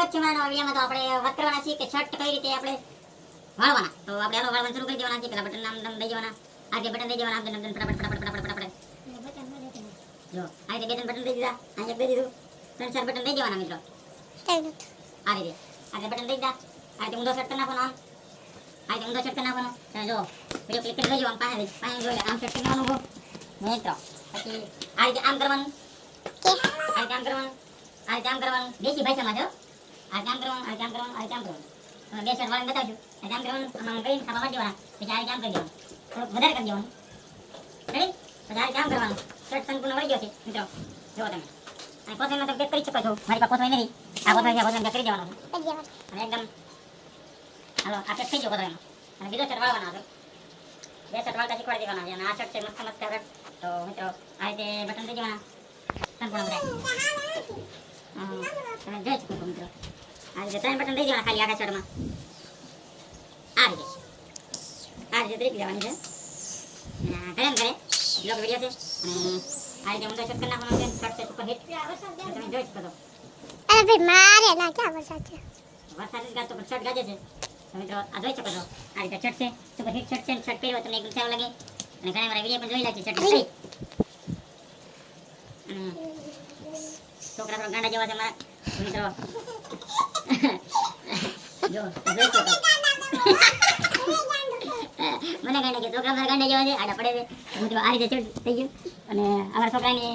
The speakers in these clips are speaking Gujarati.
સ્વાગત છે મારા વિડીયોમાં તો આપણે વાત કરવાના છીએ કે શર્ટ કઈ રીતે આપણે વાળવાના. તો આપણે આનો વાળવાનું શરૂ કરી દેવાના છે પેલા બટન નામ નામ દઈ દેવાના. આ જે બટન દઈ દેવાના આમ નામ ફટાફટ ફટાફટ ફટાફટ ફટાફટ જો આ રીતે બે ત્રણ બટન દઈ દીધા. આ એક દઈ દીધું. ત્રણ ચાર બટન દઈ દેવાના મિત્રો. આ રીતે. આ બટન દઈ દીધા. આ રીતે ઊંધો શર્ટ નાખવાનો. આમ આ રીતે ઊંધો શર્ટ નાખવાનો. જો વીડિયો ક્લિક કરી લેજો આમ પાસે પાસે જોઈ આમ શર્ટ નાખવાનું મિત્રો પછી આ રીતે આમ કરવાનું. આ રીતે આમ કરવાનું. આ રીતે આમ કરવાનું. દેશી ભાષામાં જો આ આમ કરવાનું આ આમ કરવાનું આ આમ કરવાનું. બે શર્ટ વાળીને બતાવજો. આ આમ કરવાનું આમાં કરીને થાપા મારી દેવાના પછી આ આમ કરી દેવાનું. થોડુંક વધારે કરી દેવાનું. રેડી પછી આ આમ કરવાનું. શર્ટ સંપૂર્ણ વળી ગયો છે મિત્રો. જુઓ તમે. અને કોથળીમાં તમે પેક કરી શકો છો. મારી પાસે કોથળી નથી. આ કોથળી છે કોથળી કરી દેવાનું. છે અને એકદમ હાલો આ પેક થઈ ગયો કોથળીમાં. અને બીજો શર્ટ વાળવાનો હતો. બે શર્ટ વાળતા શીખવાડી દેવાના છે. અને આ શર્ટ છે મસ્ત મસ્ત શર્ટ તો મિત્રો આ રીતે બટન દેવાના સંપૂર્ણ બધા. તમે જોઈ શકો મિત્રો. આ રીતે ત્રણ બટન દઈ દેવાના ખાલી આખા શર્ટમાં આ રીતે. આ રીતે ત્રીપી દેવાની છે. ઘરે ઘરે બ્લોગ વીડિયો છે. અને આ રીતે ઊંધો શર્ટ કરી નાખવાનો છે. શર્ટ છે સુપર હિટ તમે જોઈ શકો છો. અરે ભાઈ મારે ના ક્યાં વરસાદ છે? વરસાદ જ ગાતો પણ શર્ટ ગાજે છે. તો મિત્રો આ જોઈ શકો છો. આ રીતે શર્ટ છે. સુપર હિટ શર્ટ છે. શર્ટ પહેર્યો તમને એકદમ સારું લાગે. અને ઘણા મારા વીડિયો પણ જોઈ લાગે શર્ટ અને છોકરા થોડા ગાંડા જેવા છે મારા મિત્રો જો મને ગાંડા કે છોકરા મારા ગાંડા જવા દે આડા પડે છે તો મિત્રો આ રીતે ચડ થઈ ગયું અને અમારા છોકરાની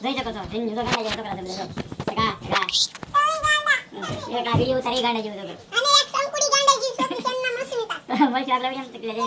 જોઈ શકો છો રીંગ તો ગાંડા જેવા છોકરા તમે જો એક આ વીડિયો ઉતારી ગાંડા જેવું છોકરો અને એક સંકુડી ગાંડા જેવી છોકરી છે એનું નામ મળશે આગલા વીડિયો